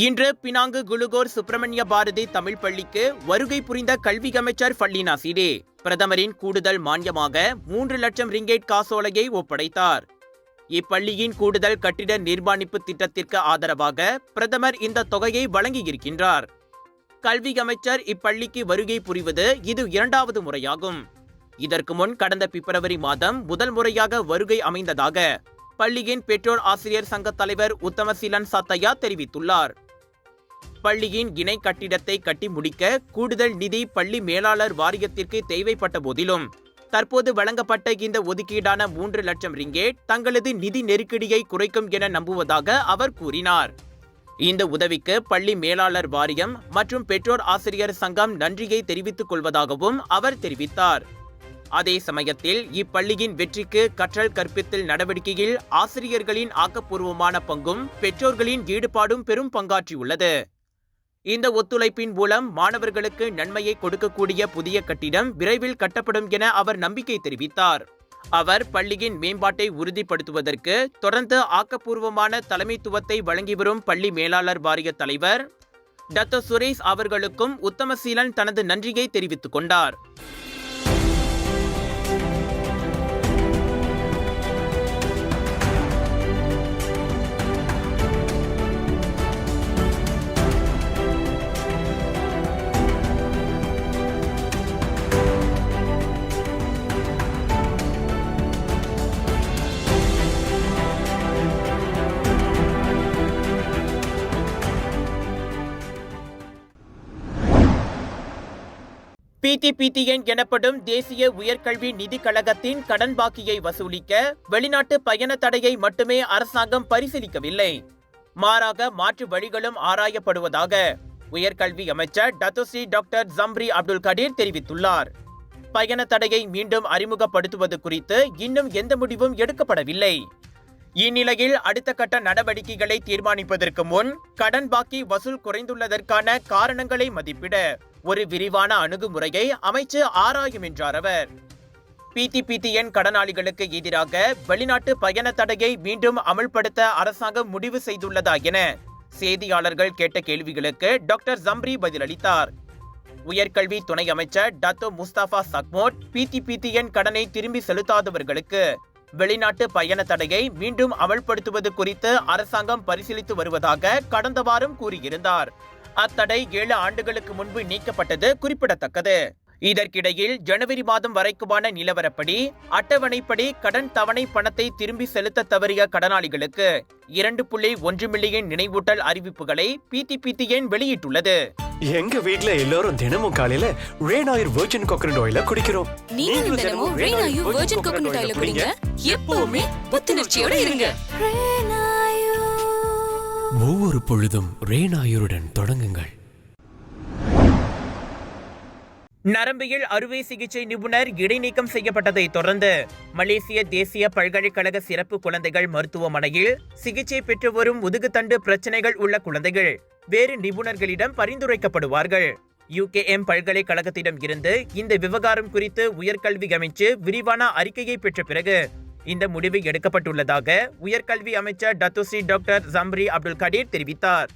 இன்று Penang Gelugor Subramania Bharathi Tamil பள்ளிக்கு வருகை புரிந்த கல்வி அமைச்சர் ஃபல்லினா சிடே பிரதமரின் கூடுதல் மானியமாக மூன்று லட்சம் ரிங்கேட் காசோலையை ஒப்படைத்தார். இப்பள்ளியின் கூடுதல் கட்டிட நிர்மாணிப்பு திட்டத்திற்கு ஆதரவாக பிரதமர் இந்த தொகையை வழங்கியிருக்கின்றார். கல்வி அமைச்சர் இப்பள்ளிக்கு வருகை புரிவது இது இரண்டாவது முறையாகும். இதற்கு முன் கடந்த பிப்ரவரி மாதம் முதல் முறையாக வருகை அமைந்ததாக பள்ளியின் பெற்றோர் ஆசிரியர் சங்க தலைவர் உத்தமசீலன் சத்தையா தெரிவித்துள்ளார். பள்ளியின் இணை கட்டிடத்தை கட்டி முடிக்க கூடுதல் நிதி பள்ளி மேலாளர் வாரியத்திற்கு தேவைப்பட்ட போதிலும். தற்போது வழங்கப்பட்ட இந்த ஒதுக்கீடான மூன்று லட்சம் ரிங்கேட் தங்களது நிதி நெருக்கடியை குறைக்கும் என நம்புவதாக அவர் கூறினார். இந்த உதவிக்கு பள்ளி மேலாளர் வாரியம் மற்றும் பெற்றோர் ஆசிரியர் சங்கம் நன்றியை தெரிவித்துக் கொள்வதாகவும் அவர் தெரிவித்தார். அதே சமயத்தில் இப்பள்ளியின் வெற்றிக்கு கற்றல் கற்பித்தல் நடவடிக்கையில் ஆசிரியர்களின் ஆக்கப்பூர்வமான பங்கும் பெற்றோர்களின் ஈடுபாடும் பெரும் பங்காற்றியுள்ளது. இந்த ஒத்துழைப்பின் மூலம் மாணவர்களுக்கு நன்மையை கொடுக்கக்கூடிய புதிய கட்டிடம் விரைவில் கட்டப்படும் என அவர் நம்பிக்கை தெரிவித்தார். அவர் பள்ளியின் மேம்பாட்டை உறுதிப்படுத்துவதற்கு தொடர்ந்து ஆக்கப்பூர்வமான தலைமைத்துவத்தை வழங்கி வரும் பள்ளி மேலாளர் வாரிய தலைவர் டத்த சுரேஷ் அவர்களுக்கும் உத்தமசீலன் தனது நன்றியை தெரிவித்துக் கொண்டார். பிடிபிடிஎன் எனப்படும் தேசிய உயர்கல்வி நிதிக் கழகத்தின் கடன் பாக்கியை வசூலிக்க வெளிநாட்டு பயண தடையை மட்டுமே அரசாங்கம் பரிசீலிக்கவில்லை. மாறாக மாற்று வழிகளும் ஆராயப்படுவதாக உயர்கல்வி அமைச்சர் Datuk Seri doctor Zambry Abdul Kadir தெரிவித்துள்ளார். பயண தடையை மீண்டும் அறிமுகப்படுத்துவது குறித்து இன்னும் எந்த முடிவும் எடுக்கப்படவில்லை. இந்நிலையில் அடுத்த கட்ட நடவடிக்கைகளை தீர்மானிப்பதற்கு முன் கடன் பாக்கி வசூல் குறைந்துள்ளதற்கான காரணங்களை மதிப்பிட ஒரு விரிவான அணுகுமுறையை அமைச்சு ஆராயும் என்றார் அவர். பிடிபிடிஎன் கடனாளிகளுக்கு எதிராக வெளிநாட்டு பயண தடையை மீண்டும் அமல்படுத்த அரசாங்கம் முடிவு செய்துள்ளதா என செய்தியாளர்கள் கேட்ட கேள்விகளுக்கு டாக்டர் ஜம்ரி பதிலளித்தார். உயர்கல்வி துணை அமைச்சர் டத்தோ முஸ்தபா சக்மோட் பிடிபிடிஎன் கடனை திரும்பி செலுத்தாதவர்களுக்கு வெளிநாட்டு பயண தடையை மீண்டும் அமல்படுத்துவது குறித்து அரசாங்கம் பரிசீலித்து வருவதாக கடந்த வாரம் கூறியிருந்தார். அத்தடை ஏழு ஆண்டுகளுக்கு முன்பு நீக்கப்பட்டது குறிப்பிடத்தக்கது. இதற்கிடையில் ஜனவரி மாதம் வரைக்குமான நிலவரப்படி அட்டவணைப்படி கடன் தவணை பணத்தை திரும்பி செலுத்த தவறிய கடனாளிகளுக்கு இரண்டு புள்ளி ஒன்று மில்லியன் நினைவூட்டல் அறிவிப்புகளை பிடிபிடிஎன் வெளியிட்டுள்ளது? எங்க வீட்ல எல்லாரும் தினமும் காலையில ரேன் ஆயில் வெர்ஜின் கோகனட் ஆயில குடிக்கிறோம். நீங்களும் தினமும் ரெய்னாயு வெர்ஜின் கோகனட் ஆயில குடிங்க. எப்பவுமே புத்துணர்ச்சியோட இருங்க. ஒவ்வொரு பொழுதும் ரேனாயுருடன் தொடங்குங்கள். நரம்பியல் அறுவை சிகிச்சை நிபுணர் இடைநீக்கம் செய்யப்பட்டதை தொடர்ந்து மலேசிய தேசிய பல்கலைக்கழக சிறப்பு குழந்தைகள் மருத்துவமனையில் சிகிச்சை பெற்று வரும் முதுகுத்தண்டு பிரச்சனைகள் உள்ள குழந்தைகள் வேறு நிபுணர்களிடம் பரிந்துரைக்கப்படுவார்கள். யுகேஎம் பல்கலைக்கழகத்திடம் இருந்து இந்த விவகாரம் குறித்து உயர்கல்வி அமைச்சு விரிவான அறிக்கையை பெற்ற பிறகு இந்த முடிவு எடுக்கப்பட்டுள்ளதாக உயர்கல்வி அமைச்சர் Datuk Seri doctor Zambry Abdul Kadir தெரிவித்தார்.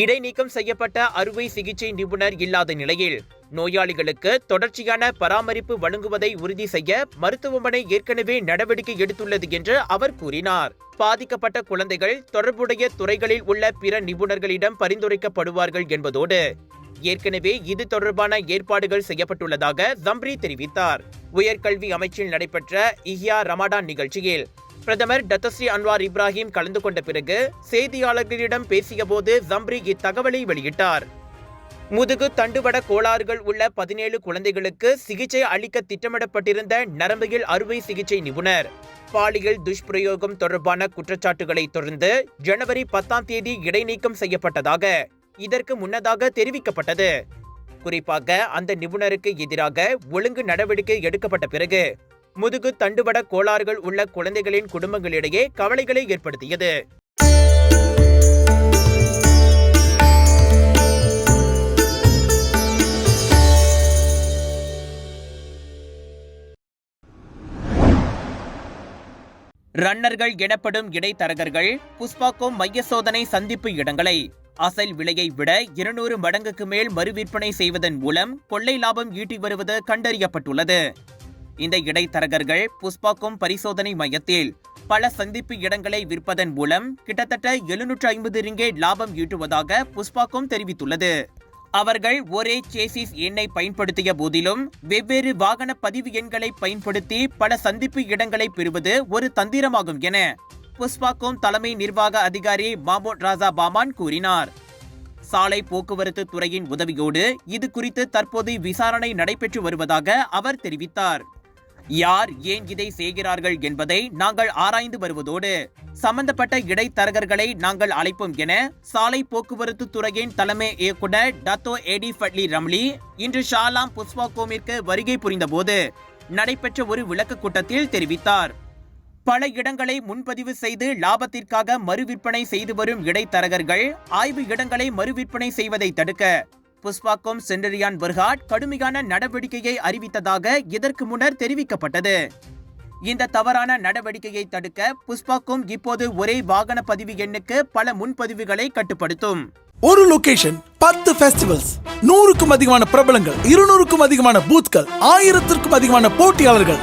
இடைநீக்கம் செய்யப்பட்ட அறுவை சிகிச்சை நிபுணர் இல்லாத நிலையில் நோயாளிகளுக்கு தொடர்ச்சியான பராமரிப்பு வழங்குவதை உறுதி செய்ய மருத்துவமனை ஏற்கனவே நடவடிக்கை எடுத்துள்ளது என்று அவர் கூறினார். பாதிக்கப்பட்ட குழந்தைகள் தொடர்புடைய துறைகளில் உள்ள பிற நிபுணர்களிடம் பரிந்துரைக்கப்படுவார்கள் என்பதோடு ஏற்கனவே இது தொடர்பான ஏற்பாடுகள் செய்யப்பட்டுள்ளதாக ஜம்ரி தெரிவித்தார். உயர்கல்வி அமைச்சில் நடைபெற்ற இஹ்யா ரமடான் நிகழ்ச்சியில் பிரதமர் டத்தஸ்ரீ அன்வார் இப்ராஹிம் கலந்து கொண்ட பிறகு செய்தியாளர்களிடம் பேசியபோது ஜம்ரி இத்தகவலை வெளியிட்டார். முதுகு தண்டுவட கோளாறுகள் உள்ள பதினேழு குழந்தைகளுக்கு சிகிச்சை அளிக்க திட்டமிடப்பட்டிருந்த நரம்பியல் அறுவை சிகிச்சை நிபுணர். பாலியல் துஷ்பிரயோகம் தொடர்பான குற்றச்சாட்டுகளை தொடர்ந்து ஜனவரி பத்தாம் தேதி இடைநீக்கம் செய்யப்பட்டதாக இதற்கு முன்னதாக தெரிவிக்கப்பட்டது. குறிப்பாக அந்த நிபுணருக்கு எதிராக ஒழுங்கு நடவடிக்கை எடுக்கப்பட்ட பிறகு முதுகு தண்டுவட கோளாறுகள் உள்ள குழந்தைகளின் குடும்பங்களிடையே கவலைகளை ஏற்படுத்தியது. ரன்னர்கள் எனப்படும் இடைத்தரகர்கள் புஷ்பாக்கோ மைய சோதனை சந்திப்பு இடங்களை அசல் விலையை விட இருநூறு மடங்குக்கு மேல் மறுவிற்பனை செய்வதன் மூலம் கொள்ளை லாபம் ஈட்டி வருவது கண்டறியப்பட்டுள்ளது. இந்த இடைத்தரகர்கள் புஷ்பாக்கும் பரிசோதனை மையத்தில் பல சந்திப்பு இடங்களை விற்பதன் மூலம் கிட்டத்தட்ட எழுநூற்று ஐம்பது ரிங்கேட் லாபம் ஈட்டுவதாக புஷ்பாக்கும் தெரிவித்துள்ளது. அவர்கள் ஒரே சேசிஸ் எண்ணை பயன்படுத்திய போதிலும் வெவ்வேறு வாகன பதிவு எண்களை பயன்படுத்தி பல சந்திப்பு இடங்களை பெறுவது ஒரு தந்திரமாகும் என புஷ்பாக்கும் தலைமை நிர்வாக அதிகாரி மாமோட் ராஜா பாமான் கூறினார். சாலை போக்குவரத்து துறையின் உதவியோடு இது குறித்து தற்போது விசாரணை நடைபெற்று வருவதாக அவர் தெரிவித்தார். யார் ஏன் இதை செய்கிறார்கள் என்பதை நாங்கள் ஆராய்ந்து வருவதோடு சம்பந்தப்பட்ட இடைத்தரகர்களை நாங்கள் அழைப்போம் என சாலை போக்குவரத்து துறையின் தலைமை இயக்குனர் டத்தோ ஏடி ஃபட்லி ரம்லி இன்று ஷாலாம் புஷ்பாகோமிற்கு வருகை புரிந்தபோது நடைபெற்ற ஒரு விளக்க கூட்டத்தில் தெரிவித்தார். பல இடங்களை முன்பதிவு செய்து லாபத்திற்காக மறுவிற்பனை செய்து வரும் இடைத்தரகர்கள் ஆய்வு இடங்களை மறுவிற்பனை செய்வதை தடுக்க புஷ்பாக்கோம் சென்டரியான் பர்ஹாட் கடுமையான நடவடிக்கையை அறிவித்ததாக இதற்கு முன்னர் தெரிவிக்கப்பட்டது. இந்த தவறான நடவடிக்கையை தடுக்க புஷ்பாக்கும் இப்போது ஒரே வாகன பதிவு எண்ணுக்கு பல முன்பதிவுகளை கட்டுப்படுத்தும். ஒரு லொகேஷன் பத்து ஃபெஸ்டிவல்ஸ் நூறுக்கும் அதிகமான பிரபலங்கள் இருநூறுக்கும் அதிகமான பூத்கள் ஆயிரத்திற்கும் அதிகமான போட்டியாளர்கள்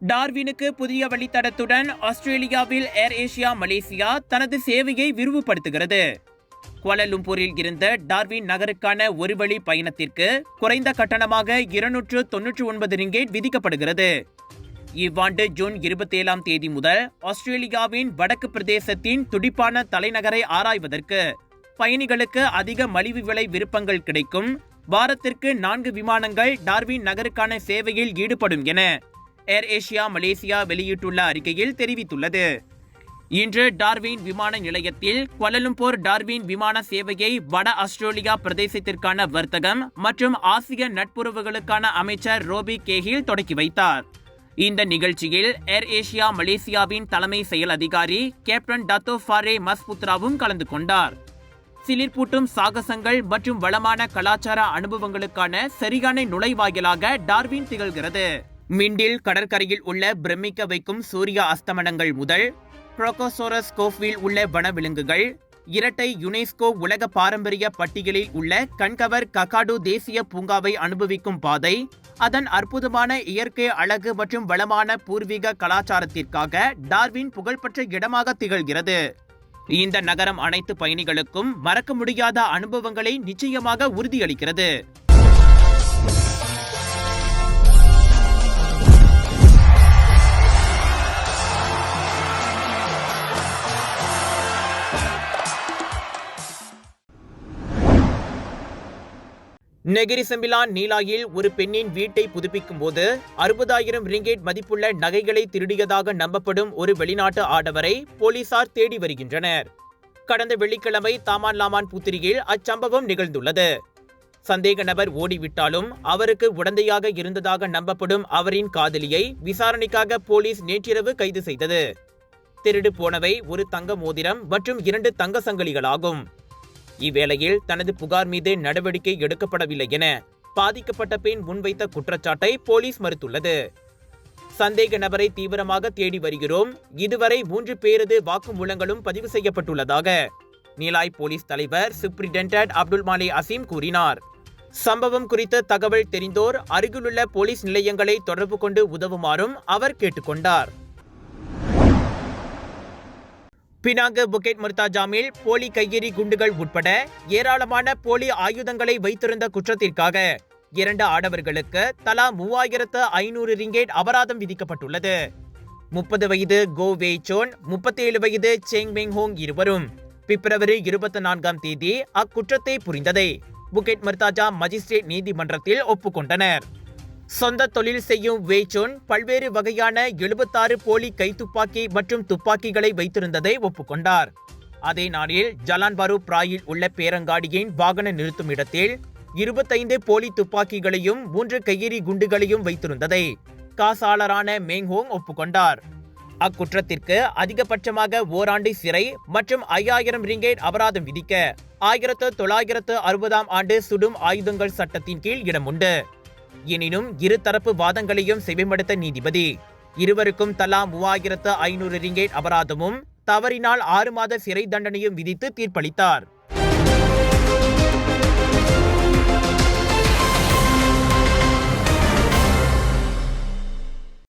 டார்வினுக்கு புதிய வழித்தடத்துடன் ஆஸ்திரேலியாவில் ஏர் ஏசியா மலேசியா தனது சேவையை விரிவுபடுத்துகிறது. குவாலலும்பூரில் இருந்த டார்வின் நகருக்கான ஒரு வழி பயணத்திற்கு குறைந்த கட்டணமாக இருநூற்று தொன்னூற்று ஒன்பது ரிங்கேட் விதிக்கப்படுகிறது. இவ்வாண்டு ஜூன் இருபத்தேழாம் தேதி முதல் ஆஸ்திரேலியாவின் வடக்கு பிரதேசத்தின் துடிப்பான தலைநகரை ஆராய்வதற்கு பயணிகளுக்கு அதிக மலிவு விலை விருப்பங்கள் கிடைக்கும். வாரத்திற்கு நான்கு விமானங்கள் டார்வின் நகருக்கான சேவையில் ஈடுபடும் என ஏர் ஏஷியா மலேசியா வெளியிட்டுள்ள அறிக்கையில் தெரிவித்துள்ளது. இன்று டார்வின் விமான நிலையத்தில் குவலலும்பூர் டார்வின் விமான சேவையை வட ஆஸ்திரேலியா பிரதேசத்திற்கான வர்த்தகம் மற்றும் ஆசிய நட்புறவுகளுக்கான அமைச்சர் ரோபி கேஹில் தொடக்கி வைத்தார். இந்த நிகழ்ச்சியில் ஏர் ஏஷியா மலேசியாவின் தலைமை செயல் அதிகாரி கேப்டன் டத்தோ ஃபாரே மஸ்புத்ராவும் கலந்து கொண்டார். சிலிர்ப்பூட்டும் சாகசங்கள் மற்றும் வளமான கலாச்சார அனுபவங்களுக்கான சரியான நுழைவாயிலாக டார்வின் திகழ்கிறது. மிண்டில் கடற்கரையில் உள்ள பிரமிக்க வைக்கும் சூரிய அஸ்தமனங்கள் முதல் புரோகோசோரஸ் கோஃபில் உள்ள வனவிலங்குகள் இரட்டை யுனெஸ்கோ உலக பாரம்பரிய பட்டியலில் உள்ள கண்கவர் ககாடு தேசிய பூங்காவை அனுபவிக்கும் பாதை அதன் அற்புதமான இயற்கை அழகு மற்றும் வளமான பூர்வீக கலாச்சாரத்திற்காக டார்வின் புகழ்பெற்ற இடமாக திகழ்கிறது. இந்த நகரம் அனைத்து பயணிகளுக்கும் மறக்க முடியாத அனுபவங்களை நிச்சயமாக உறுதியளிக்கிறது. நெகிரி செம்பிலான் நீலாயில் ஒரு பெண்ணின் வீட்டை புதுப்பிக்கும் போது அறுபதாயிரம் ரிங்கேட் மதிப்புள்ள நகைகளை திருடியதாக நம்பப்படும் ஒரு வெளிநாட்டு ஆடவரை போலீசார் தேடி வருகின்றனர். கடந்த வெள்ளிக்கிழமை தாமான் லாமான் புத்திரியில் அச்சம்பவம் நிகழ்ந்துள்ளது. சந்தேக நபர் ஓடிவிட்டாலும் அவருக்கு உடந்தையாக இருந்ததாக நம்பப்படும் அவரின் காதலியை விசாரணைக்காக போலீஸ் நேற்றிரவு கைது செய்தது. திருடு போனவை ஒரு தங்க மோதிரம் மற்றும் இரண்டு தங்க சங்கிலிகளாகும். இவ்வேளையில் தனது புகார் மீது நடவடிக்கை எடுக்கப்படவில்லை என பாதிக்கப்பட்ட பெண் முன்வைத்த குற்றச்சாட்டை போலீஸ் மறுத்துள்ளது. சந்தேக நபரை தீவிரமாக தேடி வருகிறோம். இதுவரை மூன்று பேரது வாக்குமூலங்களும் பதிவு செய்யப்பட்டுள்ளதாக நீலாய் போலீஸ் தலைவர் சூப்ரிண்டென்டன்ட் அப்துல் மாலே அசீம் கூறினார். சம்பவம் குறித்த தகவல் தெரிந்தோர் அருகிலுள்ள போலீஸ் நிலையங்களை தொடர்பு கொண்டு உதவுமாறும் அவர் கேட்டுக்கொண்டார். பினாங்கு புக்கெட் முர்தாஜாமில் போலி கையெறி குண்டுகள் உட்பட ஏராளமான போலி ஆயுதங்களை வைத்திருந்த குற்றத்திற்காக இரண்டு ஆடவர்களுக்கு தலா மூவாயிரத்து ஐநூறு ரிங்கேட் அபராதம் விதிக்கப்பட்டுள்ளது. முப்பது வயது கோ வேச்சோன் முப்பத்தேழு வயது செங் மெங் ஹோங் இருவரும் பிப்ரவரி இருபத்தி நான்காம் தேதி அக்குற்றத்தை புரிந்ததை புக்கெட் மர்தாஜா மஜிஸ்ட்ரேட் நீதிமன்றத்தில் ஒப்புக்கொண்டனர். சொந்த தொழில் செய்யும் வேச்சோன் பல்வேறு வகையான எழுபத்தாறு போலி கைத்துப்பாக்கி மற்றும் துப்பாக்கிகளை வைத்திருந்ததை ஒப்புக்கொண்டார். அதே நாளில் ஜலான்பாரு பிராயில் உள்ள பேரங்காடியின் வாகன நிறுத்தும் இடத்தில் இருபத்தைந்து போலி துப்பாக்கிகளையும் மூன்று கையெறி குண்டுகளையும் வைத்திருந்ததை காசாளரான மேங்ஹோங் ஒப்புக்கொண்டார். அக்குற்றத்திற்கு அதிகபட்சமாக ஓராண்டு சிறை மற்றும் ஐயாயிரம் ரிங்கேட் அபராதம் விதிக்க ஆயிரத்து தொள்ளாயிரத்து அறுபதாம் ஆண்டு சுடும் ஆயுதங்கள் சட்டத்தின் கீழ் இடம் உண்டு எனினும் இருதரப்பு வாதங்களையும் செவிமடுத்த நீதிபதி. இருவருக்கும் தலா மூவாயிரத்து ஐநூறு ரிங்கேட் அபராதமும் தவறினால் ஆறு மாத சிறை தண்டனையும் விதித்து தீர்ப்பளித்தார்.